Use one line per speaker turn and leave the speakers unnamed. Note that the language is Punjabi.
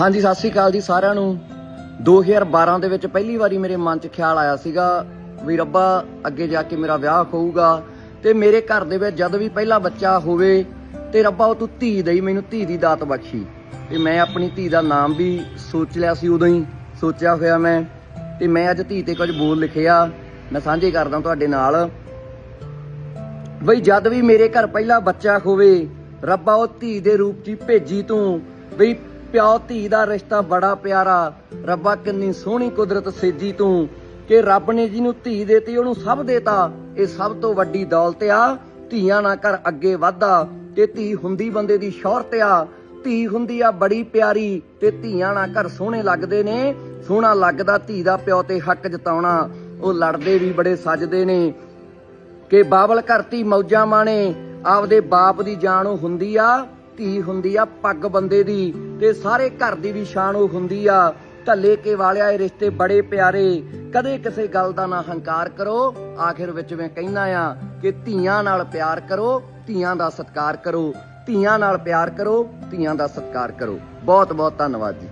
ਹਾਂਜੀ, ਸਤਿ ਸ੍ਰੀ ਅਕਾਲ ਜੀ ਸਾਰਿਆਂ ਨੂੰ। 2012 ਦੇ ਵਿੱਚ ਪਹਿਲੀ ਵਾਰੀ ਮੇਰੇ ਮਨ 'ਚ ਖਿਆਲ ਆਇਆ ਸੀਗਾ ਵੀ ਰੱਬਾ ਅੱਗੇ ਜਾ ਕੇ ਮੇਰਾ ਵਿਆਹ ਹੋਊਗਾ ਤੇ ਮੇਰੇ ਘਰ ਦੇ ਵਿੱਚ ਜਦ ਵੀ ਪਹਿਲਾ ਬੱਚਾ ਹੋਵੇ ਤੇ ਰੱਬਾ ਉਹ ਤੂੰ ਧੀ ਦੇਈ, ਮੈਨੂੰ ਧੀ ਦੀ ਦਾਤ ਬਖਸ਼ੀ। ਤੇ ਮੈਂ ਆਪਣੀ ਧੀ ਦਾ ਨਾਮ ਵੀ ਸੋਚ ਲਿਆ ਸੀ ਉਦੋਂ ਹੀ, ਸੋਚਿਆ ਹੋਇਆ ਮੈਂ। ਤੇ ਮੈਂ ਅੱਜ ਧੀ ਤੇ ਕੁਝ ਬੋਲ ਲਿਖਿਆ। ਮੈਂ ਸਾਂਝੇ ਕਰਦਾ ਤੁਹਾਡੇ ਨਾਲ। ਬਈ, ਜਦ ਵੀ ਮੇਰੇ ਘਰ ਪਹਿਲਾ ਬੱਚਾ ਹੋਵੇ, ਰੱਬਾ ਉਹ ਧੀ ਦੇ ਰੂਪ 'ਚ ਭੇਜੀ ਤੂੰ। ਬਈ ਪਿਓ ਧੀ ਦਾ ਰਿਸ਼ਤਾ ਬੜਾ ਪਿਆਰਾ। ਰੱਬਾ ਕਿੰਨੀ ਸੋਹਣੀ ਕੁਦਰਤ ਸੇਜੀ ਤੂੰ। ਕਿ ਰੱਬ ਨੇ ਜਿਹਨੂੰ ਧੀ ਦੇਤੀ, ਉਹਨੂੰ ਸਭ ਦੇਤਾ। ਇਹ ਸਭ ਤੋਂ ਵੱਡੀ ਦੌਲਤ ਆ। ਧੀਆਂ ਨਾਲ ਘਰ ਅੱਗੇ ਵਧਦਾ। ਤੇ ਧੀ ਹੁੰਦੀ ਬੰਦੇ ਦੀ ਸ਼ੌਹਰਤ ਆ। ਧੀ ਹੁੰਦੀ ਆ ਬੜੀ ਪਿਆਰੀ। ਤੇ ਧੀਆਂ ਨਾਲ ਘਰ ਸੋਹਣੇ ਲੱਗਦੇ ਨੇ। ਸੋਹਣਾ ਲੱਗਦਾ ਧੀ ਦਾ ਪਿਓ ਤੇ ਹੱਕ ਜਤਾਉਣਾ। ਉਹ ਲੜਦੇ ਵੀ ਬੜੇ ਸੱਜਦੇ ਨੇ। ਕਿ ਬਾਬਲ ਘਰ ਧੀ ਮੌਜਾਂ ਮਾਣੇ। ਆਪਦੇ ਬਾਪ ਦੀ ਜਾਨ ਉਹ ਹੁੰਦੀ ਆ। ਧੀ ਹੁੰਦੀ ਆ ਪੱਗ ਬੰਦੇ ਦੀ ਤੇ ਸਾਰੇ ਘਰ ਦੀ ਵੀ ਸ਼ਾਨ ਉਹ ਹੁੰਦੀ ਆ। ਢੱਲੇ ਕੇ ਵਾਲਿਆ ਇਹ ਰਿਸ਼ਤੇ ਬੜੇ ਪਿਆਰੇ। ਕਦੇ ਕਿਸੇ ਗੱਲ ਦਾ ਨਾ ਹੰਕਾਰ ਕਰੋ। ਆਖਿਰ ਵਿੱਚ ਮੈਂ ਕਹਿੰਦਾ ਆ ਕਿ ਧੀਆਂ ਨਾਲ ਪਿਆਰ ਕਰੋ, ਧੀਆਂ ਦਾ ਸਤਿਕਾਰ ਕਰੋ। ਧੀਆਂ ਨਾਲ ਪਿਆਰ ਕਰੋ, ਧੀਆਂ ਦਾ ਸਤਿਕਾਰ ਕਰੋ। ਬਹੁਤ ਬਹੁਤ ਧੰਨਵਾਦ ਜੀ।